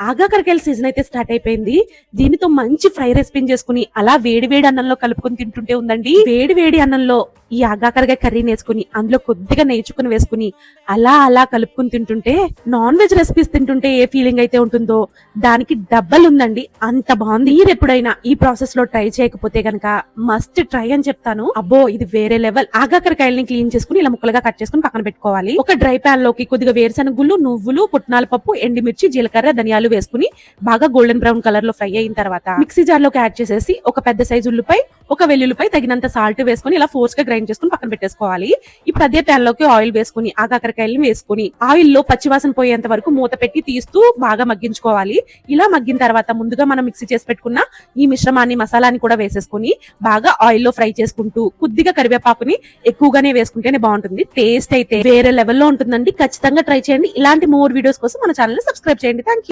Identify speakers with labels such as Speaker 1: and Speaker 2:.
Speaker 1: ఆగాకరకాయల season అయితే start అయిపోయింది. దీనితో మంచి ఫ్రై రెసిపీని చేసుకుని అలా వేడి వేడి అన్నంలో కలుపుకొని తింటుంటే ఉందండి. వేడి వేడి అన్నంలో ఈ ఆగాకరకాయ కర్రీ నేర్చుకుని అందులో కొద్దిగా నేర్చుకుని వేసుకుని అలా అలా కలుపుకుని తింటుంటే నాన్ వెజ్ రెసిపీస్ తింటుంటే ఏ ఫీలింగ్ అయితే ఉంటుందో దానికి డబ్బల్ ఉందండి. అంత బాగుంది. మీరు ఎప్పుడైనా ఈ ప్రాసెస్లో ట్రై చేయకపోతే గనక మస్ట్ ట్రై అని చెప్తాను. అబ్బో ఇది వేరే లెవెల్ ఆగాకరకాయల్ని క్లీన్ చేసుకుని ఇలా ముక్కలుగా కట్ చేసుకుని పక్కన పెట్టుకోవాలి. ఒక డ్రై ప్యాన్లోకి కొద్దిగా వేరుశనగుళ్ళు నువ్వులు పుట్నాల పప్పు ఎండిమిర్చి జీలకర్ర ధనియాలు వేసుకుని బాగా గోల్డెన్ బ్రౌన్ కలర్లో ఫ్రై అయిన తర్వాత మిక్సీ జార్లోకి యాడ్ చేసేసి ఒక పెద్ద సైజు ఉల్లిపాయ ఒక వెల్లుల్లిపై తగినంత సాల్ట్ వేసుకుని ఇలా ఫోర్స్గా గ్రైండ్ చేసుకుని పక్కన పెట్టేసుకోవాలి. ఇప్పుడు అదే ప్యాన్లోకి ఆయిల్ వేసుకుని ఆ కాకరకాయలను వేసుకుని ఆయిల్లో పచ్చివాసన పోయేంత వరకు మూత పెట్టి తీస్తూ బాగా మగ్గించుకోవాలి. ఇలా మగ్గిన తర్వాత ముందుగా మనం మిక్సీ చేసి పెట్టుకున్న ఈ మిశ్రమాన్ని మసాలాని కూడా వేసేసుకుని బాగా ఆయిల్లో ఫ్రై చేసుకుంటూ కొద్దిగా కరివేపాకుని ఎక్కువగానే వేసుకుంటేనే బాగుంటుంది. టేస్ట్ అయితే వేరే లెవెల్లో ఉంటుందండి. ఖచ్చితంగా ట్రై చేయండి. ఇలాంటి మోర్ వీడియోస్ కోసం మన ఛానల్ సబ్స్క్రైబ్ చేయండి. థ్యాంక్